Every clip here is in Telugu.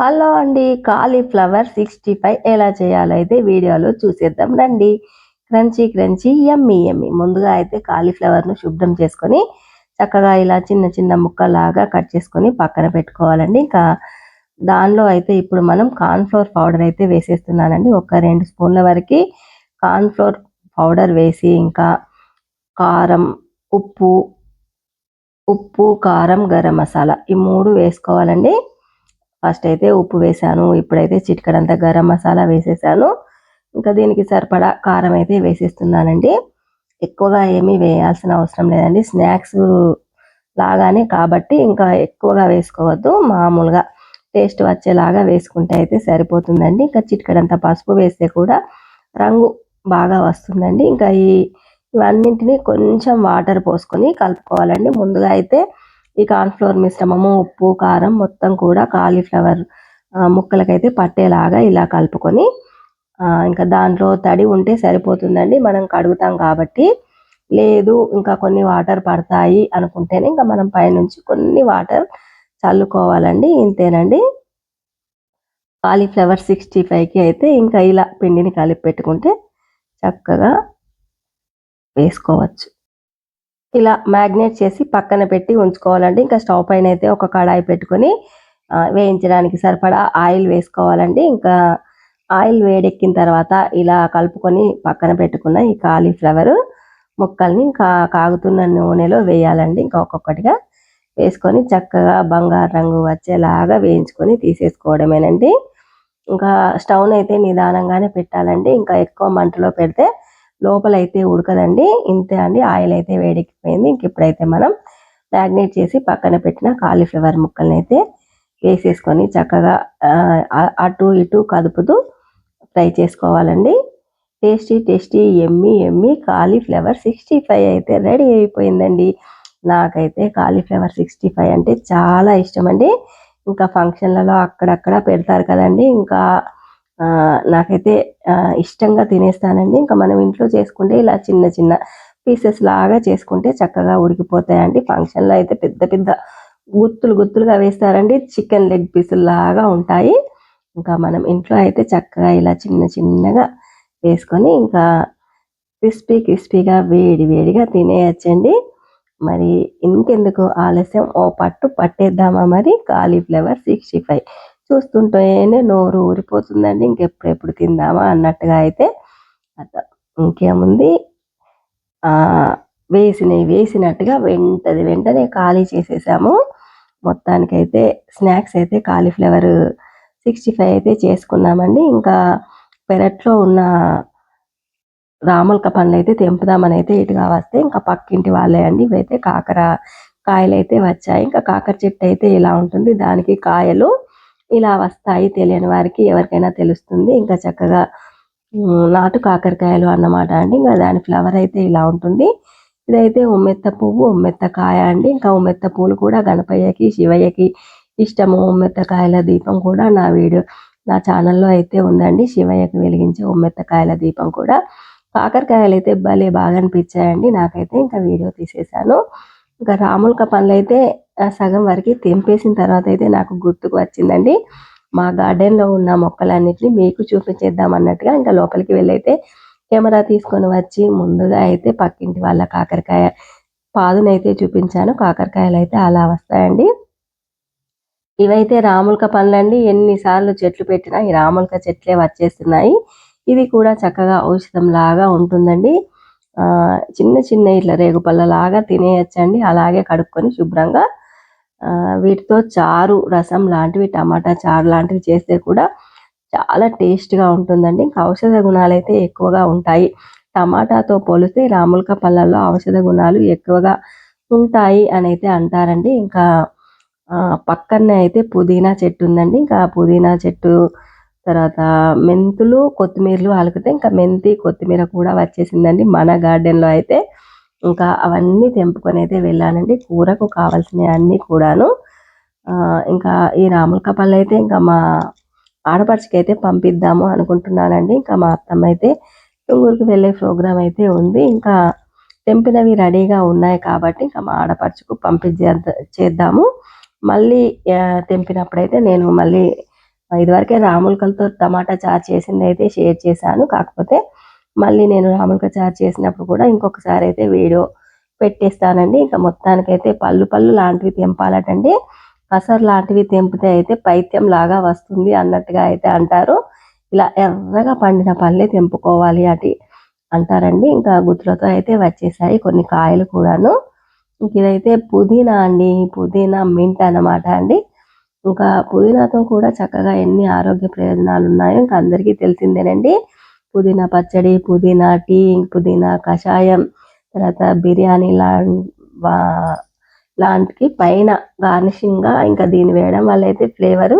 హలో అండి కాలీఫ్లవర్ సిక్స్టీ ఫైవ్ ఎలా చేయాలో అయితే వీడియోలో చూసేద్దాం రండి. క్రంచీ క్రంచీ ఎమ్మి ఎమ్మి ముందుగా అయితే కాలీఫ్లవర్ను శుభ్రం చేసుకొని చక్కగా ఇలా చిన్న చిన్న ముక్కలాగా కట్ చేసుకొని పక్కన పెట్టుకోవాలండి. ఇంకా దానిలో అయితే ఇప్పుడు మనం కార్న్ఫ్లోర్ పౌడర్ అయితే వేసేస్తున్నానండి. ఒక రెండు స్పూన్ల వరకు కార్న్ఫ్లోర్ పౌడర్ వేసి ఇంకా కారం ఉప్పు ఉప్పు కారం గరం మసాలా ఈ మూడు వేసుకోవాలండి. ఫస్ట్ అయితే ఉప్పు వేసాను ఇప్పుడైతే చిటికడంతా గరం మసాలా వేసేసాను. ఇంకా దీనికి సరిపడా కారం అయితే వేసేస్తున్నానండి. ఎక్కువగా ఏమీ వేయాల్సిన అవసరం లేదండి. స్నాక్స్ లాగానే కాబట్టి ఇంకా ఎక్కువగా వేసుకోవద్దు. మామూలుగా టేస్ట్ వచ్చేలాగా వేసుకుంటే అయితే సరిపోతుందండి. ఇంకా చిటికడంత పసుపు వేస్తే కూడా రంగు బాగా వస్తుందండి. ఇంకా ఈ ఇవన్నింటినీ కొంచెం వాటర్ పోసుకొని కలుపుకోవాలండి. ముందుగా అయితే ఈ కార్న్ఫ్లోర్ మిశ్రమము ఉప్పు కారం మొత్తం కూడా కాలీఫ్లవర్ ముక్కలకైతే పట్టేలాగా ఇలా కలుపుకొని ఇంకా దాంట్లో తడి ఉంటే సరిపోతుందండి. మనం కడుగుతాం కాబట్టి. లేదు ఇంకా కొన్ని వాటర్ పడతాయి అనుకుంటేనే ఇంకా మనం పైనుంచి కొన్ని వాటర్ చల్లుకోవాలండి. ఇంతేనండి. కాలీఫ్లవర్ సిక్స్టీ ఫైవ్కి అయితే ఇంకా ఇలా పిండిని కలిపి పెట్టుకుంటే చక్కగా వేసుకోవచ్చు. ఇలా మ్యాగ్నేట్ చేసి పక్కన పెట్టి ఉంచుకోవాలండి. ఇంకా స్టవ్ పైన అయితే ఒక కడాయి పెట్టుకొని వేయించడానికి సరిపడా ఆయిల్ వేసుకోవాలండి. ఇంకా ఆయిల్ వేడెక్కిన తర్వాత ఇలా కలుపుకొని పక్కన పెట్టుకున్న ఈ కాలీఫ్లవర్ ముక్కల్ని ఇంకా కాగుతున్న నూనెలో వేయాలండి. ఇంకా ఒక్కొక్కటిగా వేసుకొని చక్కగా బంగారు రంగు వచ్చేలాగా వేయించుకొని తీసేసుకోవడమేనండి. ఇంకా స్టవ్ అయితే నిదానంగానే పెట్టాలండి. ఇంకా ఎక్కువ మంటలో పెడితే లోపలైతే ఉడకదండి. ఇంతే అండి. ఆయిల్ అయితే వేడెక్కిపోయింది. ఇంక ఇప్పుడైతే మనం మ్యాగ్నేట్ చేసి పక్కన పెట్టిన కాలీఫ్లవర్ ముక్కల్ని అయితే వేసేసుకొని చక్కగా అటు ఇటు కదుపుతూ ఫ్రై చేసుకోవాలండి. Tasty tasty yummy yummy cauliflower sixty five అయితే రెడీ అయిపోయిందండి. నాకైతే కాలీఫ్లవర్ సిక్స్టీ ఫైవ్ అంటే చాలా ఇష్టం అండి ఇంకా ఫంక్షన్లలో అక్కడక్కడ పెడతారు కదండి. ఇంకా నాకైతే ఇష్టంగా తినేస్తానండి. ఇంకా మనం ఇంట్లో చేసుకుంటే ఇలా చిన్న చిన్న పీసెస్ లాగా చేసుకుంటే చక్కగా ఉడికిపోతాయండి. ఫంక్షన్లో అయితే పెద్ద పెద్ద గుత్తులు గుత్తులుగా వేస్తారండి. చికెన్ లెగ్ పీసులు లాగా ఉంటాయి. ఇంకా మనం ఇంట్లో అయితే చక్కగా ఇలా చిన్న చిన్నగా వేసుకొని ఇంకా క్రిస్పీ క్రిస్పీగా వేడి వేడిగా తినేయచ్చండి. మరి ఇంకెందుకు ఆలస్యం? ఓ పట్టు పట్టేద్దామా మరి? Cauliflower sixty five. చూస్తుంటేనే నోరు ఊరిపోతుందండి. ఇంకెప్పుడెప్పుడు తిందామా అన్నట్టుగా అయితే ఇంకేముంది? వేసినవి వేసినట్టుగా వెంటది వెంటనే ఖాళీ చేసేసాము. మొత్తానికైతే స్నాక్స్ అయితే కాలీఫ్లవర్ సిక్స్టీ ఫైవ్ అయితే చేసుకున్నామండి. ఇంకా పెరట్లో ఉన్న రాములక పండ్లు అయితే తెంపుదామని అయితే ఇటుగా వస్తే ఇంకా పక్కింటి వాళ్ళే అండి. ఇవైతే కాకర కాయలు అయితే వచ్చాయి. ఇంకా కాకర చెట్టు అయితే ఇలా ఉంటుంది. దానికి కాయలు ఇలా వస్తాయి తెలియని వారికి ఎవరికైనా తెలుస్తుంది. ఇంకా చక్కగా నాటు కాకరకాయలు అన్నమాట అండి. ఇంకా దాని ఫ్లవర్ అయితే ఇలా ఉంటుంది. ఇదైతే ఉమ్మెత్త పువ్వు ఉమ్మెత్త కాయ అండి. ఇంకా ఉమ్మెత్త పూలు కూడా గణపయ్యకి శివయ్యకి ఇష్టము. ఉమ్మెత్తకాయల దీపం కూడా నా వీడియో నా ఛానల్లో అయితే ఉందండి. శివయ్యకి వెలిగించే ఉమ్మెత్తకాయల దీపం కూడా. కాకరకాయలు అయితే భలే బాగా అనిపించాయండి. నాకైతే ఇంకా వీడియో తీసేశాను. ఇంకా రాములక పనులు అయితే సగం వరకు తెంపేసిన తర్వాత అయితే నాకు గుర్తుకు వచ్చిందండి. మా గార్డెన్లో ఉన్న మొక్కలన్నిటిని మీకు చూపించేద్దాం అన్నట్టుగా ఇంకా లోపలికి వెళ్ళైతే కెమెరా తీసుకొని వచ్చి ముందుగా అయితే పక్కింటి వాళ్ళ కాకరకాయ పాదునైతే చూపించాను. కాకరకాయలు అయితే అలా వస్తాయండి. ఇవైతే రాములక పండ్లండి. ఎన్నిసార్లు చెట్లు పెట్టినా ఈ రాములక చెట్లే వచ్చేస్తున్నాయి. ఇది కూడా చక్కగా ఔషధం లాగా ఉంటుందండి చిన్న చిన్న ఇట్లా రేగుపళ్ళ లాగా తినేయచ్చండి. అలాగే కడుక్కొని శుభ్రంగా వీటితో చారు రసం లాంటివి టమాటా చారు లాంటివి చేస్తే కూడా చాలా టేస్ట్గా ఉంటుందండి. ఇంకా ఔషధ గుణాలు అయితే ఎక్కువగా ఉంటాయి. టమాటాతో పోలిస్తే రాములక పళ్ళల్లో ఔషధ గుణాలు ఎక్కువగా ఉంటాయి అని అయితే అంటారండి. ఇంకా పక్కనే అయితే పుదీనా చెట్టు ఉందండి ఇంకా పుదీనా చెట్టు తర్వాత మెంతులు కొత్తిమీరలు అలికితే ఇంకా మెంతి కొత్తిమీర కూడా వచ్చేసిందండి మన గార్డెన్లో అయితే. ఇంకా అవన్నీ తెంపుకొని అయితే వెళ్ళానండి. కూరకు కావాల్సినవి అన్నీ కూడాను. ఇంకా ఈ రాములక పళ్ళు అయితే ఇంకా మా ఆడపడుచుకి అయితే పంపిద్దాము అనుకుంటున్నానండి. ఇంకా మా అత్తమ్మ అయితే తుంగూరుకు వెళ్ళే ప్రోగ్రాం అయితే ఉంది. ఇంకా తెంపినవి రెడీగా ఉన్నాయి కాబట్టి ఇంకా మా ఆడపడుచుకు పంపించే చేద్దాము. మళ్ళీ తెంపినప్పుడైతే నేను మళ్ళీ ఇదివరకే రాములకలతో టమాటా చారు చేసింది అయితే షేర్ చేశాను. కాకపోతే మళ్ళీ నేను రాములక చార్జ్ చేసినప్పుడు కూడా ఇంకొకసారి అయితే వీడియో పెట్టేస్తానండి. ఇంకా మొత్తానికైతే పళ్ళు పళ్ళు లాంటివి తెంపాలటండి. కసర్ లాంటివి తెంపితే అయితే పైత్యం లాగా వస్తుంది అన్నట్టుగా అయితే అంటారు. ఇలా ఎర్రగా పండిన పళ్ళే తెంపుకోవాలి అటు అంటారండి. ఇంకా గుత్తులతో అయితే వచ్చేసాయి కొన్ని కాయలు కూడాను. ఇంక ఇదైతే పుదీనా అండి. పుదీనా మింట్ అన్నమాట అండి. ఇంకా పుదీనాతో కూడా చక్కగా ఎన్ని ఆరోగ్య ప్రయోజనాలు ఉన్నాయో ఇంకా అందరికీ తెలిసిందేనండి. పుదీనా పచ్చడి పుదీనా టీ పుదీనా కషాయం తర్వాత బిర్యానీ లా లాంటికి పైన గార్నిషింగ్గా ఇంకా దీన్ని వేయడం వల్ల అయితే ఫ్లేవర్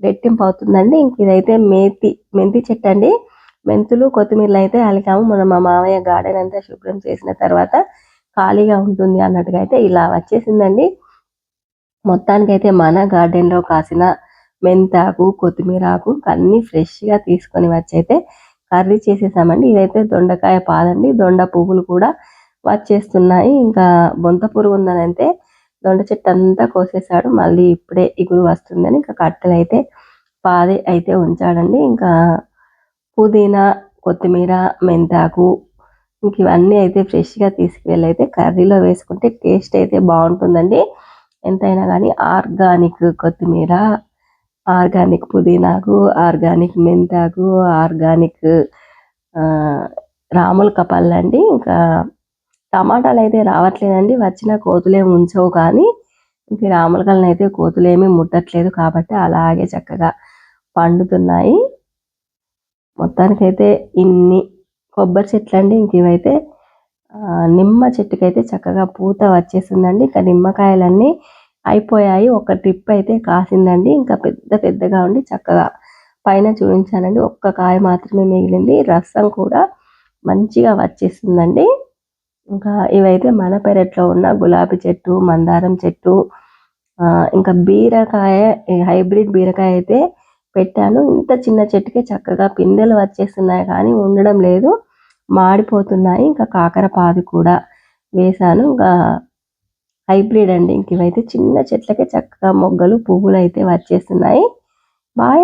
రెట్టింపు అవుతుందండి. ఇంక ఇదైతే మేతి మెంతి చెట్టు అండి. మెంతులు కొత్తిమీరలు అయితే అలికాము మన మా మామయ్య గార్డెన్ అంతా శుభ్రం చేసిన తర్వాత ఖాళీగా ఉంటుంది అన్నట్టుగా అయితే ఇలా వచ్చేసిందండి. మొత్తానికి అయితే మన గార్డెన్లో కాసిన మెంతాకు కొత్తిమీర ఆకు అన్నీ ఫ్రెష్గా తీసుకొని వచ్చి అయితే కర్రీ చేసేసామండి. ఇదైతే దొండకాయ పాదండి దొండ పువ్వులు కూడా వచ్చేస్తున్నాయి ఇంకా బొంత పురుగు ఉందని అయితే దొండ చెట్టు అంతా కోసేసాడు మళ్ళీ ఇప్పుడే ఇగురు వస్తుందని ఇంకా కట్టెలు అయితే పాది అయితే ఉంచాడండి. ఇంకా పుదీనా కొత్తిమీర మెంతాకు ఇంక ఇవన్నీ అయితే ఫ్రెష్గా తీసుకువెళ్ళి అయితే కర్రీలో వేసుకుంటే టేస్ట్ అయితే బాగుంటుందండి. ఎంతైనా కానీ ఆర్గానిక్ కొత్తిమీర ఆర్గానిక్ పుదీనాకు ఆర్గానిక్ మెంతాకు ఆర్గానిక్ రాముల కపల్ ఇంకా టమాటాలు అయితే రావట్లేదండి. వచ్చిన కోతులే ఉంచవు కానీ ఇంక రాములకల్ని అయితే కోతులేమీ ముట్టట్లేదు కాబట్టి అలాగే చక్కగా పండుతున్నాయి. మొత్తానికైతే ఇన్ని కొబ్బరి చెట్లు అండి. ఇంక ఇవైతే నిమ్మ చెట్టుకైతే చక్కగా పూత వచ్చేసిందండి. ఇంకా నిమ్మకాయలన్నీ అయిపోయాయి. ఒక ట్రిప్ అయితే కాసిందండి. ఇంకా పెద్ద పెద్దగా ఉండి చక్కగా పైన చూపించానండి. ఒక్క కాయ మాత్రమే మిగిలింది. రసం కూడా మంచిగా వచ్చేసిందండి. ఇంకా ఇవైతే మన పెరట్లో ఉన్న గులాబీ చెట్టు మందారం చెట్టు ఇంకా బీరకాయ హైబ్రిడ్ బీరకాయ అయితే పెట్టాను. ఇంత చిన్న చెట్టుకే చక్కగా పిందెలు వచ్చేస్తున్నాయి కానీ ఉండడం లేదు. మాడిపోతున్నాయి. ఇంకా కాకరపాదు కూడా వేశాను. ఇంకా హైబ్రిడ్ అండి. ఇంక ఇవైతే చిన్న చెట్లకే చక్కగా మొగ్గలు పువ్వులు అయితే వచ్చేస్తున్నాయి. బాయ్